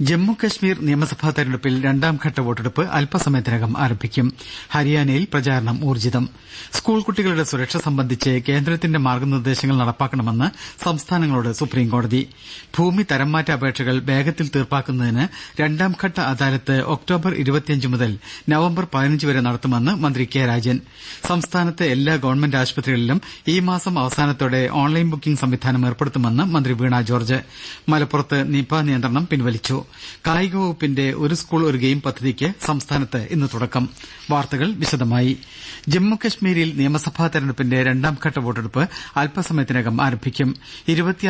ജമ്മു കശ്മീർ നിയമസഭാ തെരഞ്ഞെടുപ്പിൽ രണ്ടാംഘട്ട വോട്ടെടുപ്പ് അല്പസമയത്തിനകം ആരംഭിക്കും. ഹരിയാനയിൽ പ്രചാരണം ഊർജിതം സ്കൂൾ കുട്ടികളുടെ സുരക്ഷ സംബന്ധിച്ച് കേന്ദ്രത്തിന്റെ മാർഗനിർദ്ദേശങ്ങൾ നടപ്പാക്കണമെന്ന് സംസ്ഥാനങ്ങളോട് സുപ്രീംകോടതി. ഭൂമി തരംമാറ്റ അപേക്ഷകൾ വേഗത്തിൽ തീർപ്പാക്കുന്നതിന് രണ്ടാംഘട്ട അദാലത്ത് ഒക്ടോബർ മുതൽ നവംബർ പതിനഞ്ച് വരെ നടത്തുമെന്ന് മന്ത്രി കെ രാജൻ. സംസ്ഥാനത്തെ എല്ലാ ഗവൺമെന്റ് ആശുപത്രികളിലും ഈ മാസം അവസാനത്തോടെ ഓൺലൈൻ ബുക്കിംഗ് സംവിധാനം ഏർപ്പെടുത്തുമെന്ന് മന്ത്രി വീണ ജോർജ്. മലപ്പുറത്ത് നിപ നിയന്ത്രണം പിൻവലിച്ചു. കായിക വകുപ്പിന്റെ ഒരു സ്കൂൾ ഒരു ഗെയിം പദ്ധതിക്ക് സംസ്ഥാനത്ത് ഇന്ന് തുടക്കം. വാർത്തകൾ വിശദമായി. ജമ്മു ജമ്മുകശ്മീരിൽ നിയമസഭാ തെരഞ്ഞെടുപ്പിന്റെ രണ്ടാംഘട്ട വോട്ടെടുപ്പ് അല്പസമയത്തിനകം ആരംഭിക്കും.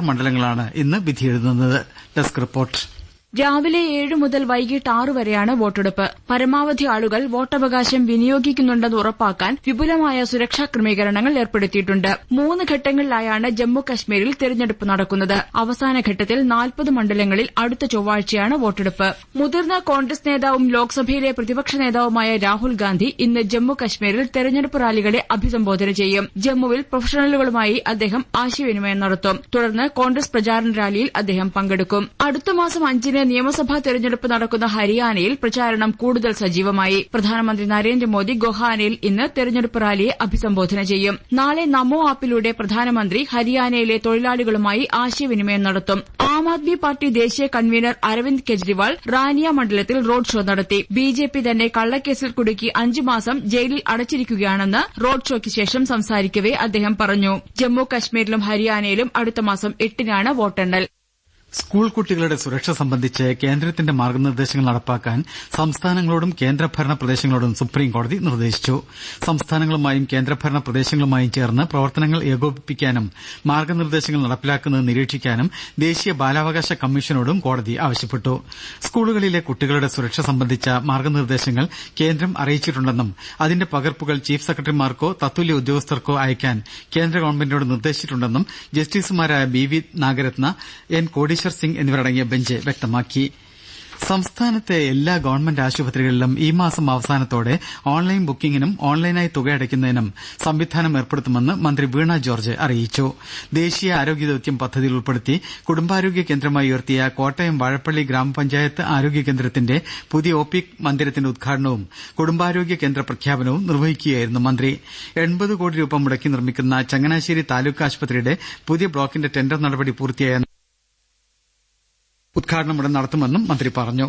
മണ്ഡലങ്ങളാണ് ഇന്ന് വിധിയെഴുതുന്നത്. Desk report. രാവിലെ ഏഴ് മുതൽ വൈകിട്ട് ആറ് വരെയാണ് വോട്ടെടുപ്പ്. പരമാവധി ആളുകൾ വോട്ടവകാശം വിനിയോഗിക്കുന്നുണ്ടെന്ന് ഉറപ്പാക്കാൻ വിപുലമായ സുരക്ഷാ ക്രമീകരണങ്ങൾ ഏർപ്പെടുത്തിയിട്ടുണ്ട്. മൂന്ന് ഘട്ടങ്ങളിലായാണ് ജമ്മു കശ്മീരിൽ തെരഞ്ഞെടുപ്പ് നടക്കുന്നത്. അവസാന ഘട്ടത്തിൽ നാൽപ്പത് മണ്ഡലങ്ങളിൽ അടുത്ത ചൊവ്വാഴ്ചയാണ് വോട്ടെടുപ്പ്. മുതിർന്ന കോൺഗ്രസ് നേതാവും ലോക്സഭയിലെ പ്രതിപക്ഷ നേതാവുമായ രാഹുൽ ഗാന്ധി ഇന്ന് ജമ്മു കശ്മീരിൽ തെരഞ്ഞെടുപ്പ് റാലികളെ അഭിസംബോധന ചെയ്യും. ജമ്മുവിൽ പ്രൊഫഷണലുകളുമായി അദ്ദേഹം ആശയവിനിമയം നടത്തും. തുടർന്ന് കോൺഗ്രസ് പ്രചാരണ റാലിയിൽ അദ്ദേഹം പങ്കെടുക്കും. അടുത്ത മാസം അഞ്ചിന് നിയമസഭാ തെരഞ്ഞെടുപ്പ് നടക്കുന്ന ഹരിയാനയിൽ പ്രചാരണം കൂടുതൽ സജീവമായി. പ്രധാനമന്ത്രി നരേന്ദ്രമോദി ഗൊഹാനയിൽ ഇന്ന് തെരഞ്ഞെടുപ്പ് റാലിയെ അഭിസംബോധന ചെയ്യും. നാളെ നമോ ആപ്പിലൂടെ പ്രധാനമന്ത്രി ഹരിയാനയിലെ തൊഴിലാളികളുമായി ആശയവിനിമയം നടത്തും. ആം ആദ്മി പാർട്ടി ദേശീയ കൺവീനർ അരവിന്ദ് കെജ്രിവാൾ റാനിയ മണ്ഡലത്തിൽ റോഡ് ഷോ നടത്തി. ബിജെപി തന്നെ കള്ളക്കേസിൽ കുടുക്കി അഞ്ചു മാസം ജയിലിൽ അടച്ചിരിക്കുകയാണെന്ന് റോഡ് ഷോയ്ക്ക് ശേഷം സംസാരിക്കവേ അദ്ദേഹം പറഞ്ഞു. ജമ്മു കശ്മീരിലും ഹരിയാനയിലും അടുത്ത മാസം എട്ടിനാണ് വോട്ടെണ്ണൽ. സ്കൂൾ കുട്ടികളുടെ സുരക്ഷ സംബന്ധിച്ച് കേന്ദ്രത്തിന്റെ മാർഗനിർദ്ദേശങ്ങൾ നടപ്പാക്കാൻ സംസ്ഥാനങ്ങളോടും കേന്ദ്രഭരണ പ്രദേശങ്ങളോടും സുപ്രീംകോടതി നിർദ്ദേശിച്ചു. സംസ്ഥാനങ്ങളുമായും കേന്ദ്രഭരണ പ്രദേശങ്ങളുമായും ചേർന്ന് പ്രവർത്തനങ്ങൾ ഏകോപിപ്പിക്കാനും മാർഗനിർദ്ദേശങ്ങൾ നടപ്പിലാക്കുന്നത് നിരീക്ഷിക്കാനും ദേശീയ ബാലാവകാശ കമ്മീഷനോടും കോടതി ആവശ്യപ്പെട്ടു. സ്കൂളുകളിലെ കുട്ടികളുടെ സുരക്ഷ സംബന്ധിച്ച മാർഗനിർദ്ദേശങ്ങൾ കേന്ദ്രം അറിയിച്ചിട്ടുണ്ടെന്നും അതിന്റെ പകർപ്പുകൾ ചീഫ് സെക്രട്ടറിമാർക്കോ തത്തുല്യ ഉദ്യോഗസ്ഥർക്കോ അയക്കാൻ കേന്ദ്ര ഗവൺമെന്റിനോട് നിർദ്ദേശിച്ചിട്ടുണ്ടെന്നും ജസ്റ്റിസുമാരായ B V Nagarathna N Kotiswar Singh എന്നിവരടങ്ങിയ ബെഞ്ച് വ്യക്തമാക്കി. സംസ്ഥാനത്തെ എല്ലാ ഗവൺമെന്റ് ആശുപത്രികളിലും ഈ മാസം അവസാനത്തോടെ ഓൺലൈൻ ബുക്കിംഗിനും ഓൺലൈനായി തുക അടയ്ക്കുന്നതിനും സംവിധാനം ഏർപ്പെടുത്തുമെന്ന് മന്ത്രി വീണ ജോർജ് അറിയിച്ചു. ദേശീയ ആരോഗ്യ ദൌത്യം പദ്ധതിയിൽ ഉൾപ്പെടുത്തി കുടുംബാരോഗ്യ കേന്ദ്രമായി ഉയർത്തിയ കോട്ടയം വാഴപ്പള്ളി ഗ്രാമപഞ്ചായത്ത് ആരോഗ്യ കേന്ദ്രത്തിന്റെ പുതിയ ഒ പി മന്ദിരത്തിന്റെ ഉദ്ഘാടനവും കുടുംബാരോഗ്യ കേന്ദ്ര പ്രഖ്യാപനവും നിർവഹിക്കുകയായിരുന്നു മന്ത്രി. എൺപത് കോടി രൂപ മുടക്കി നിർമ്മിക്കുന്ന ചങ്ങനാശ്ശേരി താലൂക്ക് ആശുപത്രിയുടെ പുതിയ ബ്ലോക്കിന്റെ ടെൻഡർ നടപടി പൂർത്തിയായ ഉദ്ഘാടനം ഉടൻ നടത്തുമെന്നും മന്ത്രി പറഞ്ഞു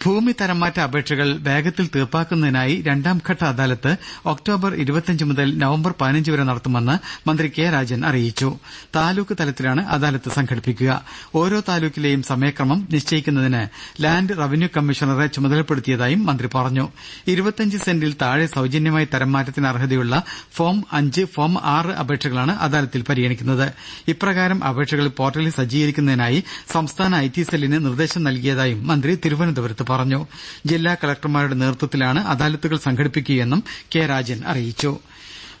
ഭൂമി തരംമാറ്റ അപേക്ഷകൾ വേഗത്തിൽ തീർപ്പാക്കുന്നതിനായി രണ്ടാംഘട്ട അദാലത്ത് ഒക്ടോബർ ഇരുപത്തിയഞ്ച് മുതൽ നവംബർ പതിനഞ്ച് വരെ നടത്തുമെന്ന് മന്ത്രി കെ രാജൻ അറിയിച്ചു. താലൂക്ക് തലത്തിലാണ് അദാലത്ത് സംഘടിപ്പിക്കുക. ഓരോ താലൂക്കിലെയും സമയക്രമം നിശ്ചയിക്കുന്നതിന് ലാന്റ് റവന്യൂ കമ്മീഷണറെ ചുമതലപ്പെടുത്തിയതായും മന്ത്രി പറഞ്ഞു. ഇരുപത്തിയഞ്ച് സെന്റിൽ താഴെ സൌജന്യമായി തരംമാറ്റത്തിന് അർഹതയുള്ള ഫോം അഞ്ച് ഫോം ആറ് അപേക്ഷകളാണ് അദാലത്തിൽ പരിഗണിക്കുന്നത്. ഇപ്രകാരം അപേക്ഷകൾ പോർട്ടലിൽ സജ്ജീകരിക്കുന്നതിനായി സംസ്ഥാന ഐ ടി സെല്ലിന് നിർദ്ദേശം നൽകിയതായും മന്ത്രി തിരുവനന്തപുരത്ത് പറഞ്ഞു. ജില്ലാ കലക്ടർമാരുടെ നേതൃത്വത്തിലാണ് അദാലത്തുകൾ സംഘടിപ്പിക്കുകയെന്നും കെ രാജൻ അറിയിച്ചു.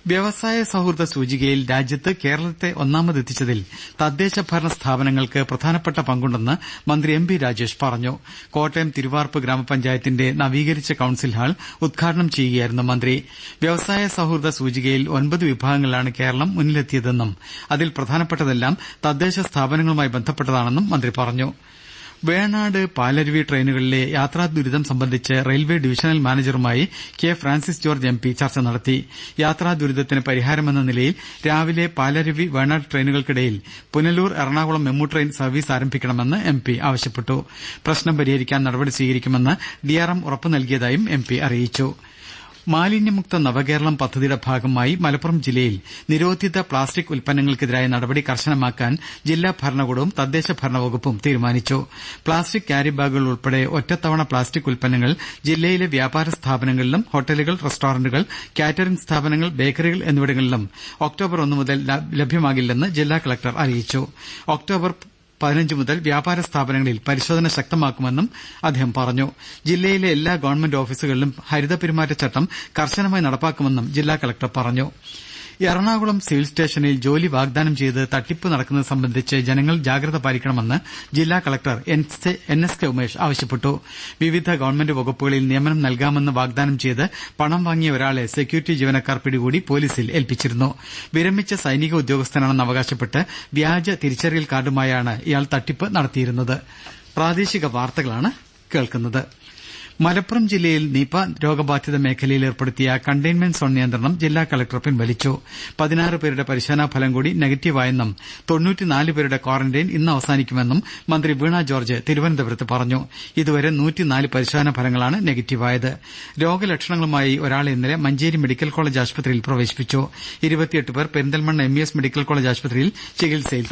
വ്യവസായ സൌഹൃദ സൂചികയിൽ രാജ്യത്ത് കേരളത്തെ ഒന്നാമതെത്തിച്ചതിൽ തദ്ദേശ ഭരണ സ്ഥാപനങ്ങൾക്ക് പ്രധാനപ്പെട്ട പങ്കുണ്ടെന്ന് മന്ത്രി എം രാജേഷ് പറഞ്ഞു. കോട്ടയം തിരുവാർപ്പ് ഗ്രാമപഞ്ചായത്തിന്റെ നവീകരിച്ച കൌൺസിൽ ഹാൾ ഉദ്ഘാടനം ചെയ്യുകയായിരുന്നു മന്ത്രി. വ്യവസായ സൌഹൃദ സൂചികയിൽ ഒൻപത് വിഭാഗങ്ങളിലാണ് കേരളം മുന്നിലെത്തിയതെന്നും അതിൽ പ്രധാനപ്പെട്ടതെല്ലാം തദ്ദേശ സ്ഥാപനങ്ങളുമായി ബന്ധപ്പെട്ടതാണെന്നും മന്ത്രി പറഞ്ഞു. വേണാട് പാലരുവി ട്രെയിനുകളിലെ യാത്രാ ദുരിതം സംബന്ധിച്ച് railway divisional മാനേജറുമായി K Francis George M P ചർച്ച നടത്തി. യാത്രാ ദുരിതത്തിന് പരിഹാരമെന്ന നിലയിൽ രാവിലെ Palaruvi Venad ട്രെയിനുകൾക്കിടയിൽ Punalur Ernakulam MEMU train service ആരംഭിക്കണമെന്ന് M P ആവശ്യപ്പെട്ടു. പ്രശ്നം പരിഹരിക്കാൻ നടപടി സ്വീകരിക്കുമെന്ന് ഡിആർഎം ഉറപ്പു നൽകിയതായും എം പി അറിയിച്ചു. മാലിന്യമുക്ത നവകേരളം പദ്ധതിയുടെ ഭാഗമായി മലപ്പുറം ജില്ലയിൽ നിരോധിത പ്ലാസ്റ്റിക് ഉൽപ്പന്നങ്ങൾക്കെതിരായ നടപടി കർശനമാക്കാൻ ജില്ലാ ഭരണകൂടവും തദ്ദേശ ഭരണവകുപ്പും തീരുമാനിച്ചു. പ്ലാസ്റ്റിക് ക്യാരി ബാഗുകൾ ഉൾപ്പെടെ ഒറ്റത്തവണ പ്ലാസ്റ്റിക് ഉൽപ്പന്നങ്ങൾ ജില്ലയിലെ വ്യാപാര സ്ഥാപനങ്ങളിലും ഹോട്ടലുകൾ റെസ്റ്റോറന്റുകൾ കാറ്ററിംഗ് സ്ഥാപനങ്ങൾ ബേക്കറികൾ എന്നിവിടങ്ങളിലും ഒക്ടോബർ ഒന്നു മുതൽ ലഭ്യമാകില്ലെന്ന് ജില്ലാ കലക്ടർ അറിയിച്ചു. ഒക്ടോബർ പതിനഞ്ച് മുതൽ വ്യാപാര സ്ഥാപനങ്ങളിൽ പരിശോധന ശക്തമാക്കുമെന്നും അദ്ദേഹം പറഞ്ഞു. ജില്ലയിലെ എല്ലാ ഗവൺമെന്റ് ഓഫീസുകളിലും ഹരിത പെരുമാറ്റച്ചട്ടം കർശനമായി നടപ്പാക്കുമെന്നും ജില്ലാ കലക്ടർ പറഞ്ഞു. എറണാകുളം സിവിൽ സ്റ്റേഷനിൽ ജോലി വാഗ്ദാനം ചെയ്ത് തട്ടിപ്പ് നടക്കുന്നത് സംബന്ധിച്ച് ജനങ്ങൾ ജാഗ്രത പാലിക്കണമെന്ന് ജില്ലാ collector N S K Umesh ആവശ്യപ്പെട്ടു. വിവിധ ഗവൺമെന്റ് വകുപ്പുകളിൽ നിയമനം നൽകാമെന്ന് വാഗ്ദാനം ചെയ്ത് പണം വാങ്ങിയ ഒരാളെ സെക്യൂരിറ്റി ജീവനക്കാർ പിടികൂടി പോലീസിൽ ഏൽപ്പിച്ചിരുന്നു. വിരമിച്ച സൈനിക ഉദ്യോഗസ്ഥനാണെന്ന് അവകാശപ്പെട്ട് വ്യാജ തിരിച്ചറിയൽ കാർഡുമായാണ് ഇയാൾ തട്ടിപ്പ് നടത്തിയിരുന്നത്. മലപ്പുറം ജില്ലയിൽ നിപ രോഗബാധിത മേഖലയിൽ ഏർപ്പെടുത്തിയ കണ്ടെയ്ൻമെന്റ് സോൺ നിയന്ത്രണം ജില്ലാ കളക്ടർ പിൻവലിച്ചു. പതിനാറ് പേരുടെ പരിശോധനാ ഫലം കൂടി നെഗറ്റീവായെന്നും തൊണ്ണൂറ്റിനാല് പേരുടെ ക്വാറന്റൈൻ ഇന്ന് അവസാനിക്കുമെന്നും മന്ത്രി വീണ ജോർജ് തിരുവനന്തപുരത്ത് പറഞ്ഞു. ഇതുവരെ നൂറ്റിനാല് പരിശോധനാ ഫലങ്ങളാണ് നെഗറ്റീവായത്. രോഗലക്ഷണങ്ങളുമായി ഒരാളെ ഇന്നലെ മഞ്ചേരി മെഡിക്കൽ കോളേജ് ആശുപത്രിയിൽ പ്രവേശിപ്പിച്ചു. ഇരുപത്തിയെട്ട് പേർ Perinthalmanna M E S medical college ആശുപത്രിയിൽ ചികിത്സയിൽ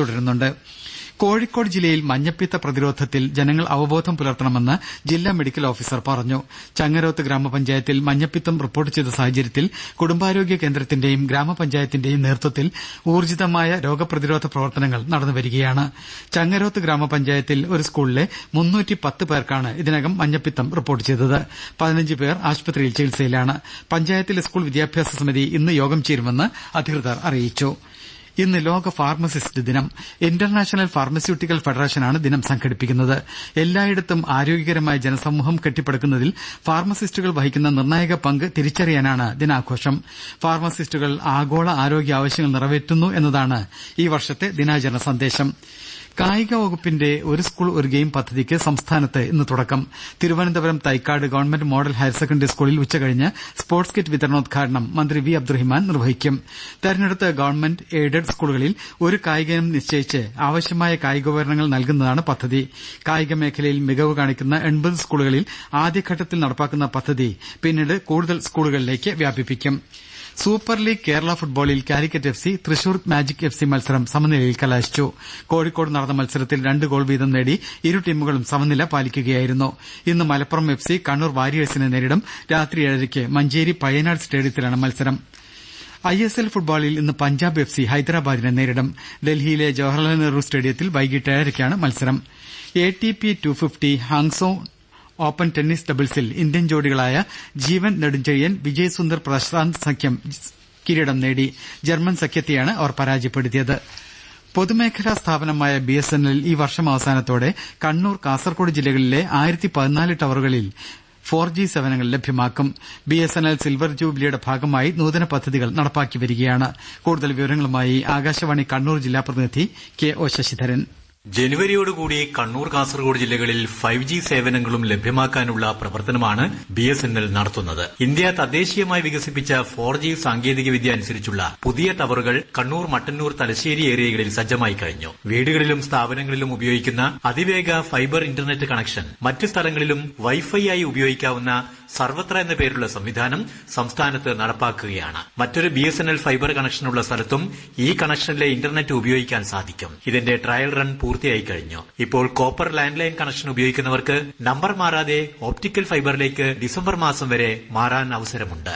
കോഴിക്കോട് ജില്ലയിൽ മഞ്ഞപ്പിത്ത പ്രതിരോധത്തിൽ ജനങ്ങൾ അവബോധം പുലർത്തണമെന്ന് ജില്ലാ മെഡിക്കൽ ഓഫീസർ പറഞ്ഞു. ചങ്ങരോത്ത് ഗ്രാമപഞ്ചായത്തിൽ മഞ്ഞപ്പിത്തം റിപ്പോർട്ട് ചെയ്ത സാഹചര്യത്തിൽ കുടുംബാരോഗ്യ കേന്ദ്രത്തിന്റെയും ഗ്രാമപഞ്ചായത്തിന്റെയും നേതൃത്വത്തിൽ ഊർജിതമായ രോഗപ്രതിരോധ പ്രവർത്തനങ്ങൾ നടന്നുവരികയാണ് ചങ്ങരോത്ത് ഗ്രാമപഞ്ചായത്തിൽ ഒരു സ്കൂളിലെ പേർക്കാണ് ഇതിനകം മഞ്ഞപ്പിത്തം റിപ്പോർട്ട് ചെയ്തത്. പതിനഞ്ച് പേർ ആശുപത്രിയിൽ ചികിത്സയിലാണ്. പഞ്ചായത്തിലെ സ്കൂൾ വിദ്യാഭ്യാസ സമിതി ഇന്ന് യോഗം ചേരുമെന്ന് അധികൃതർ അറിയിച്ചു. ഇന്ന് ലോക ഫാർമസിസ്റ്റ് ദിനം. ഇന്റർനാഷണൽ ഫാർമസ്യൂട്ടിക്കൽ ഫെഡറേഷനാണ് ദിനം സംഘടിപ്പിക്കുന്നത്. എല്ലായിടത്തും ആരോഗ്യകരമായ ജനസമൂഹം കെട്ടിപ്പടുക്കുന്നതിൽ ഫാർമസിസ്റ്റുകൾ വഹിക്കുന്ന നിർണായക പങ്ക് തിരിച്ചറിയാനാണ് ദിനാഘോഷം. ഫാർമസിസ്റ്റുകൾ ആഗോള ആരോഗ്യ ആവശ്യങ്ങൾ നിറവേറ്റുന്നു എന്നതാണ് ഈ വർഷത്തെ ദിനാചരണ സന്ദേശം. കായിക വകുപ്പിന്റെ ഒരു സ്കൂൾ ഒരു ഗെയിം പദ്ധതിക്ക് സംസ്ഥാനത്ത് ഇന്ന് തുടക്കം. Thiruvananthapuram Thycaud government model higher secondary സ്കൂളിൽ ഉച്ചകഴിഞ്ഞ് സ്പോർട്സ് കിറ്റ് വിതരണോദ്ഘാടനം മന്ത്രി വി അബ്ദുറഹിമാൻ നിർവഹിക്കും. തെരഞ്ഞെടുത്ത ഗവൺമെന്റ് എയ്ഡഡ് സ്കൂളുകളിൽ ഒരു കായികം നിശ്ചയിച്ച് ആവശ്യമായ കായികോപകരണങ്ങൾ നൽകുന്നതാണ് പദ്ധതി. കായിക മേഖലയിൽ മികവ് കാണിക്കുന്ന എൺപത് സ്കൂളുകളിൽ ആദ്യഘട്ടത്തിൽ നടപ്പാക്കുന്ന പദ്ധതി പിന്നീട് കൂടുതൽ സ്കൂളുകളിലേക്ക് വ്യാപിപ്പിക്കും. സൂപ്പർ ലീഗ് കേരള ഫുട്ബോളിൽ Calicut F C Thrissur magic F C മത്സരം സമനിലയിൽ കലാശിച്ചു. കോഴിക്കോട് നടന്ന മത്സരത്തിൽ രണ്ട് ഗോൾ വീതം നേടി ഇരു ടീമുകളും സമനില പാലിക്കുകയായിരുന്നു. ഇന്ന് മലപ്പുറം എഫ് സി കണ്ണൂർ വാരിയേഴ്സിനെ നേരിടും. രാത്രി ഏഴരയ്ക്ക് മഞ്ചേരി പയ്യനാട് സ്റ്റേഡിയത്തിലാണ് മത്സരം. ഐ എസ് എൽ ഫുട്ബോളിൽ ഇന്ന് പഞ്ചാബ് എഫ് സി ഹൈദരാബാദിനെ നേരിടും. ഡൽഹിയിലെ ജവഹർലാൽ നെഹ്റു സ്റ്റേഡിയത്തിൽ വൈകിട്ട് ഏഴരയ്ക്കാണ് മത്സരം A T P two fifty Hangzhou open tennis ഡബിൾസിൽ ഇന്ത്യൻ ജോഡികളായ ജീവൻ നെടുഞ്ചെഴിയൻ വിജയ് സുന്ദർ പ്രശാന്ത് സഖ്യം കിരീടം നേടി. ജർമ്മൻ സഖ്യത്തെയാണ് അവർ പരാജയപ്പെടുത്തിയത്. പൊതുമേഖലാ സ്ഥാപനമായ ബി എസ് എൻ എൽ ഈ വർഷം അവസാനത്തോടെ കണ്ണൂർ കാസർകോട് ജില്ലകളിലെ ടവറുകളിൽ ഫോർ ജി സേവനങ്ങൾ ലഭ്യമാക്കും. B S N L silver ജൂബിലിയുടെ ഭാഗമായി നൂതന പദ്ധതികൾ നടപ്പാക്കി വരികയാണ്. കൂടുതൽ വിവരങ്ങളുമായി ആകാശവാണി കണ്ണൂർ ജില്ലാ പ്രതിനിധി കെ ഒ ശശിധരൻ. ജനുവരിയോടുകൂടി കണ്ണൂർ കാസർഗോഡ് ജില്ലകളിൽ ഫൈവ് ജി സേവനങ്ങളും ലഭ്യമാക്കാനുള്ള പ്രവർത്തനമാണ് ബി എസ് എൻ എൽ നടത്തുന്നത്. ഇന്ത്യ തദ്ദേശീയമായി വികസിപ്പിച്ച ഫോർ ജി സാങ്കേതികവിദ്യ അനുസരിച്ചുള്ള പുതിയ ടവറുകൾ കണ്ണൂർ മട്ടന്നൂർ തലശ്ശേരി ഏരിയകളിൽ സജ്ജമായി കഴിഞ്ഞു. വീടുകളിലും സ്ഥാപനങ്ങളിലും ഉപയോഗിക്കുന്ന അതിവേഗ ഫൈബർ ഇന്റർനെറ്റ് കണക്ഷൻ മറ്റ് സ്ഥലങ്ങളിലും വൈഫൈ ആയി ഉപയോഗിക്കാവുന്ന സർവത്ര എന്ന പേരുള്ള സംവിധാനം സംസ്ഥാനത്ത് നടപ്പാക്കുകയാണ്. മറ്റൊരു B S N L fibre കണക്ഷനുള്ള സ്ഥലത്തും ഈ കണക്ഷനിലെ ഇന്റർനെറ്റ് ഉപയോഗിക്കാൻ സാധിക്കും. ഇതിന്റെ ട്രയൽ റൺ പൂർത്തിയായി കഴിഞ്ഞു. ഇപ്പോൾ കോപ്പർ ലാൻഡ് ലൈൻ കണക്ഷൻ ഉപയോഗിക്കുന്നവർക്ക് നമ്പർ മാറാതെ ഓപ്റ്റിക്കൽ ഫൈബറിലേക്ക് ഡിസംബർ മാസം വരെ മാറാൻ അവസരമുണ്ട്.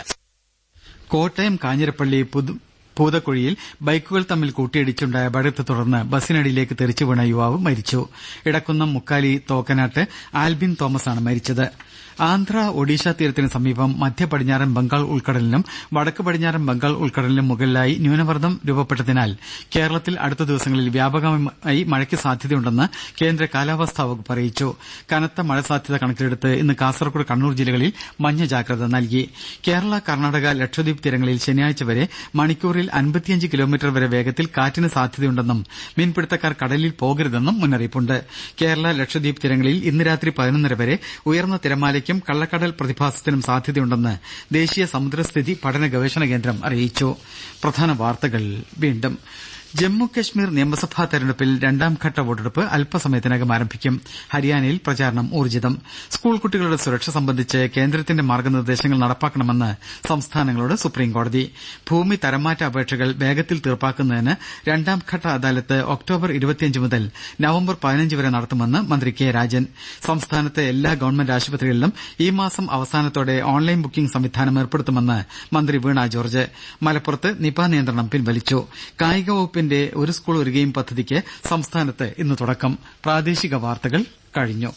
കോട്ടയം കാഞ്ഞിരപ്പള്ളി പുതു പൂതക്കുഴിയിൽ ബൈക്കുകൾ തമ്മിൽ കൂട്ടിയിടിച്ചുണ്ടായ അപകടത്തെ തുടർന്ന് ബസ്സിനടിയിലേക്ക് തെറിച്ചു വീണ യുവാവ് മരിച്ചു. ഇടക്കുന്നം മുക്കാലി തോക്കനാട്ട് ആൽബിൻ തോമസാണ് മരിച്ചത്. ആന്ധ്ര ഒഡീഷ തീരത്തിന് സമീപം മധ്യ പടിഞ്ഞാറൻ ബംഗാൾ ഉൾക്കടലിനും വടക്ക് പടിഞ്ഞാറൻ ബംഗാൾ ഉൾക്കടലിനും മുകളിലായി ന്യൂനമർദ്ദം രൂപപ്പെട്ടതിനാൽ കേരളത്തിൽ അടുത്ത ദിവസങ്ങളിൽ വ്യാപകമായി മഴയ്ക്ക് സാധ്യതയുണ്ടെന്ന് കേന്ദ്ര കാലാവസ്ഥാ വകുപ്പ് അറിയിച്ചു. കനത്ത മഴ സാധ്യത കണക്കിലെടുത്ത് ഇന്ന് കാസർകോട് കണ്ണൂർ ജില്ലകളിൽ മഞ്ഞ ജാഗ്രത നൽകി. കേരള കർണാടക ലക്ഷദ്വീപ് തീരങ്ങളിൽ ശനിയാഴ്ച വരെ മണിക്കൂറിൽ അൻപത്തിയഞ്ച് കിലോമീറ്റർ വരെ വേഗത്തിൽ കാറ്റിന് സാധ്യതയുണ്ടെന്നും മീൻപിടുത്തക്കാർ കടലിൽ പോകരുതെന്നും മുന്നറിയിപ്പുണ്ട്. കേരള ലക്ഷദ്വീപ് തീരങ്ങളിൽ ഇന്ന് രാത്രി പതിനൊന്നര വരെ ഉയർന്ന തിരമാലയ്ക്കും കള്ളക്കടൽ പ്രതിഭാസത്തിനും സാധ്യതയുണ്ടെന്ന് ദേശീയ സമുദ്രസ്ഥിതി പഠന ഗവേഷണ കേന്ദ്രം അറിയിച്ചു. ജമ്മു കശ്മീർ നിയമസഭാ തെരഞ്ഞെടുപ്പിൽ രണ്ടാംഘട്ട വോട്ടെടുപ്പ് അല്പസമയത്തിനകം ആരംഭിക്കും. ഹരിയാനയിൽ പ്രചാരണം ഊർജിതം സ്കൂൾ കുട്ടികളുടെ സുരക്ഷ സംബന്ധിച്ച് കേന്ദ്രത്തിന്റെ മാർഗനിർദ്ദേശങ്ങൾ നടപ്പാക്കണമെന്ന് സംസ്ഥാനങ്ങളോട് സുപ്രീംകോടതി. ഭൂമി തരംമാറ്റ അപേക്ഷകൾ വേഗത്തിൽ തീർപ്പാക്കുന്നതിന് രണ്ടാംഘട്ട അദാലത്ത് ഒക്ടോബർ ഇരുപത്തിയഞ്ച് മുതൽ നവംബർ പതിനഞ്ച് വരെ നടത്തുമെന്ന് മന്ത്രി കെ രാജൻ. സംസ്ഥാനത്തെ എല്ലാ ഗവൺമെന്റ് ആശുപത്രികളിലും ഈ മാസം അവസാനത്തോടെ ഓൺലൈൻ ബുക്കിംഗ് സംവിധാനം ഏർപ്പെടുത്തുമെന്ന് മന്ത്രി വീണ ജോർജ്. മലപ്പുറത്ത് നിപ നിയന്ത്രണം പിൻവലിച്ചു. കായിക വകുപ്പിന്റെ ഒരു സ്കൂൾ ഒരു ഗെയിം പദ്ധതിക്ക് സംസ്ഥാനത്ത് ഇന്ന് തുടക്കം. പ്രാദേശിക വാർത്തകൾ കഴിഞ്ഞു.